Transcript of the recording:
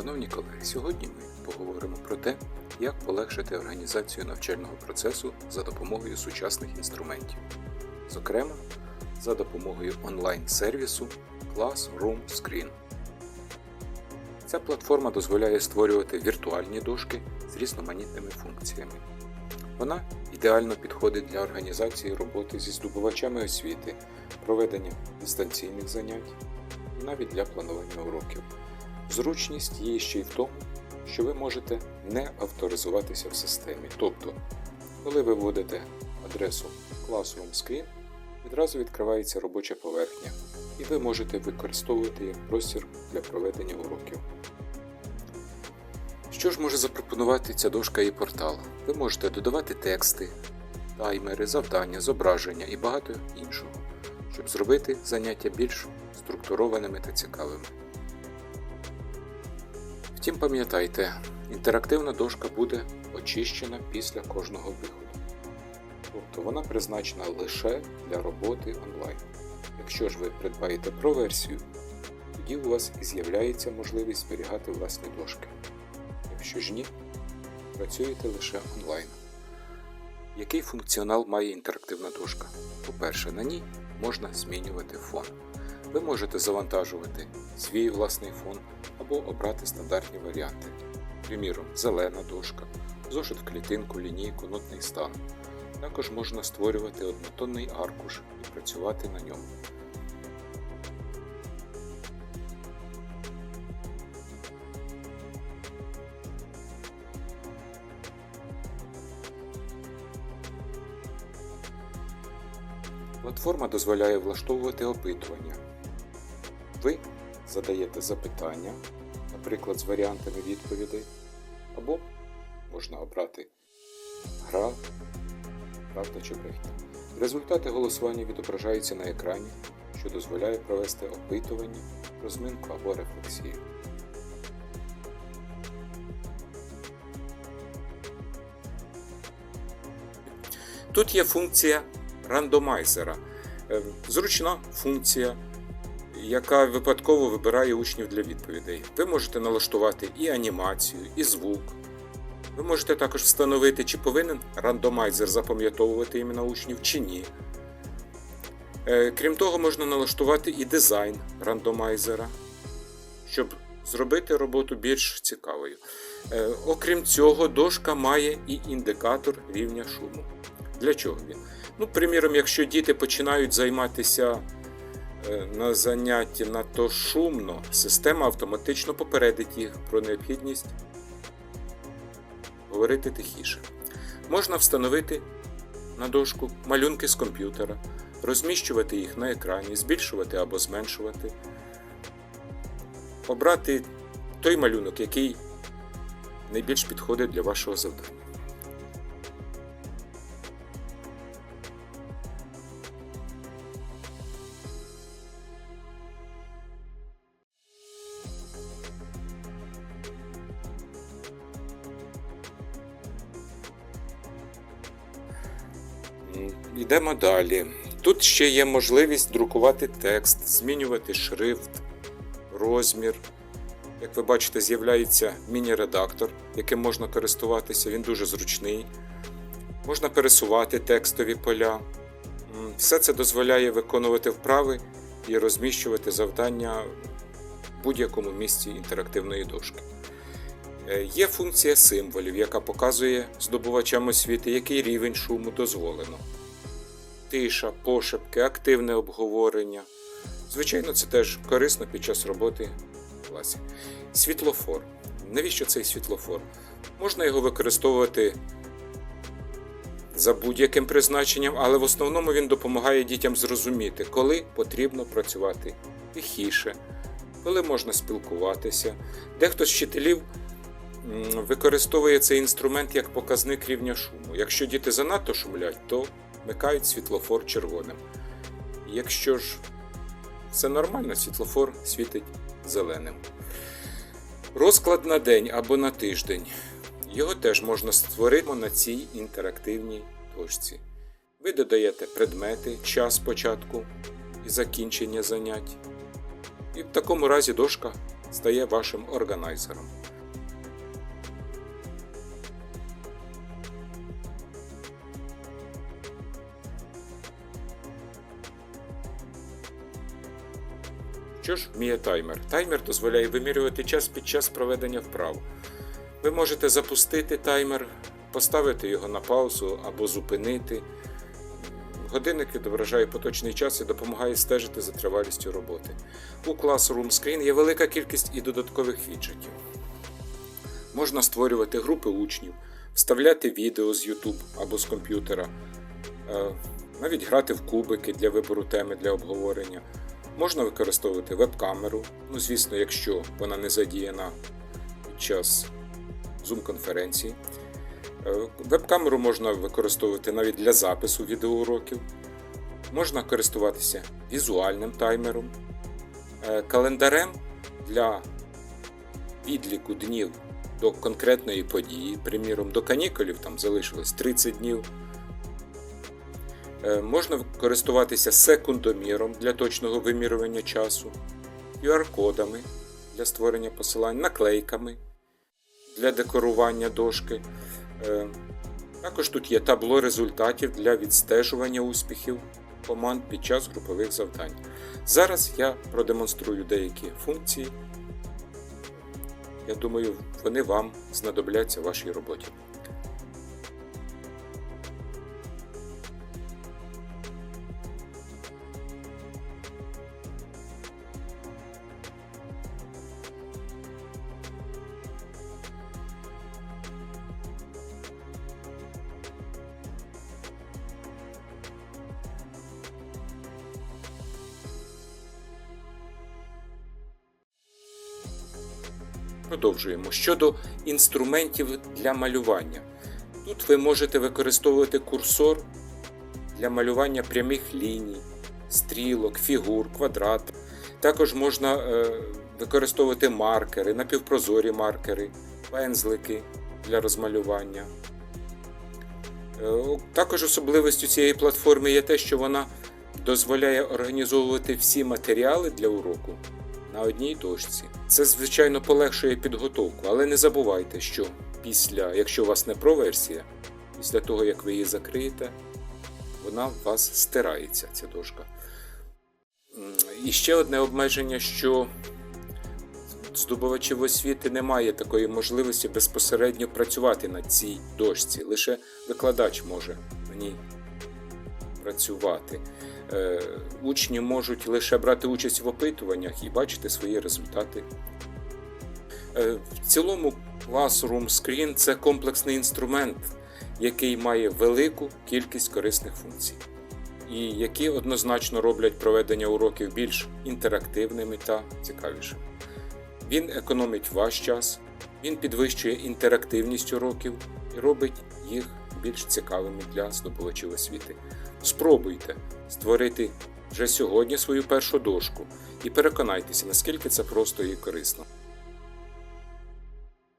Шановні колеги, сьогодні ми поговоримо про те, як полегшити організацію навчального процесу за допомогою сучасних інструментів, зокрема, за допомогою онлайн-сервісу Classroom Screen. Ця платформа дозволяє створювати віртуальні дошки з різноманітними функціями. Вона ідеально підходить для організації роботи зі здобувачами освіти, проведення дистанційних занять навіть для планування уроків. Зручність її ще й в тому, що ви можете не авторизуватися в системі. Тобто, коли ви вводите адресу Classroom Screen, відразу відкривається робоча поверхня, і ви можете використовувати як простір для проведення уроків. Що ж може запропонувати ця дошка і портал? Ви можете додавати тексти, таймери, завдання, зображення і багато іншого, щоб зробити заняття більш структурованими та цікавими. Втім, пам'ятайте, інтерактивна дошка буде очищена після кожного виходу. Тобто вона призначена лише для роботи онлайн. Якщо ж ви придбаєте про версію, тоді у вас і з'являється можливість зберігати власні дошки. Якщо ж ні, працюєте лише онлайн. Який функціонал має інтерактивна дошка? По-перше, на ній можна змінювати фон. Ви можете завантажувати свій власний фон або обрати стандартні варіанти. Приміром, зелена дошка, зошит в клітинку, лінійку, нотний стан. Також можна створювати однотонний аркуш і працювати на ньому. Платформа дозволяє влаштовувати опитування. Ви задаєте запитання, наприклад, з варіантами відповідей, або можна обрати гра, правда чи брехня. Результати голосування відображаються на екрані, що дозволяє провести опитування, розминку або рефлексію. Тут є функція рандомайзера. Е, Зручна функція, яка випадково вибирає учнів для відповідей. Ви можете налаштувати і анімацію, і звук. Ви можете також встановити, чи повинен рандомайзер запам'ятовувати імена учнів, чи ні. Е, Крім того, можна налаштувати і дизайн рандомайзера, щоб зробити роботу більш цікавою. Е, Окрім цього, дошка має і індикатор рівня шуму. Для чого він? Ну, приміром, якщо діти починають займатися на занятті надто шумно, система автоматично попередить їх про необхідність говорити тихіше. Можна встановити на дошку малюнки з комп'ютера, розміщувати їх на екрані, збільшувати або зменшувати, обрати той малюнок, який найбільш підходить для вашого завдання. Йдемо далі. Тут ще є можливість друкувати текст, змінювати шрифт, розмір. Як ви бачите, з'являється міні-редактор, яким можна користуватися, він дуже зручний. Можна пересувати текстові поля. Все це дозволяє виконувати вправи і розміщувати завдання в будь-якому місці інтерактивної дошки. Е, Є функція символів, яка показує здобувачам освіти, який рівень шуму дозволено. Тиша, пошепки, активне обговорення. Звичайно, це теж корисно під час роботи в класі. Світлофор. Навіщо цей світлофор? Можна його використовувати за будь-яким призначенням, але в основному він допомагає дітям зрозуміти, коли потрібно працювати тихіше, коли можна спілкуватися. Дехто з вчителів використовує цей інструмент як показник рівня шуму. Якщо діти занадто шумлять, то вмикають світлофор червоним. Якщо ж все нормально, світлофор світить зеленим. Розклад на день або на тиждень. Його теж можна створити на цій інтерактивній дошці. Ви додаєте предмети, час початку і закінчення занять. І в такому разі дошка стає вашим органайзером. Що ж вміє таймер? Таймер дозволяє вимірювати час під час проведення вправ. Ви можете запустити таймер, поставити його на паузу або зупинити. Годинник відображає поточний час і допомагає стежити за тривалістю роботи. У Classroom Screen є велика кількість і додаткових віджитів. Можна створювати групи учнів, вставляти відео з YouTube або з комп'ютера, е, навіть грати в кубики для вибору теми для обговорення. Можна використовувати веб-камеру, ну звісно, якщо вона не задіяна під час Zoom-конференції. Е, Веб-камеру можна використовувати навіть для запису відеоуроків. Можна користуватися візуальним таймером, е, календарем для відліку днів до конкретної події. Приміром, до канікулів там залишилось 30 днів. Е, Можна користуватися секундоміром для точного вимірювання часу, QR-кодами для створення посилань, наклейками для декорування дошки. Е, Також тут є табло результатів для відстежування успіхів команд під час групових завдань. Зараз я продемонструю деякі функції. Я думаю, вони вам знадобляться в вашій роботі. Продовжуємо. Щодо інструментів для малювання. Тут ви можете використовувати курсор для малювання прямих ліній, стрілок, фігур, квадрат. Також можна е, використовувати маркери, напівпрозорі маркери, пензлики для розмалювання. Е, Також особливістю цієї платформи є те, що вона дозволяє організовувати всі матеріали для уроку на одній дошці. Це, звичайно, полегшує підготовку, але не забувайте, що після, якщо у вас не про-версія, після того, як ви її закриєте, вона у вас стирається, ця дошка. І ще одне обмеження, що здобувачів освіти немає такої можливості безпосередньо працювати на цій дошці. Лише викладач може на ній працювати. Е, Учні можуть лише брати участь в опитуваннях і бачити свої результати. Е, В цілому Classroom Screen це комплексний інструмент, який має велику кількість корисних функцій, і які однозначно роблять проведення уроків більш інтерактивними та цікавішими. Він економить ваш час, він підвищує інтерактивність уроків і робить їх більш цікавими для здобувачів освіти. Спробуйте створити вже сьогодні свою першу дошку і переконайтеся, наскільки це просто і корисно.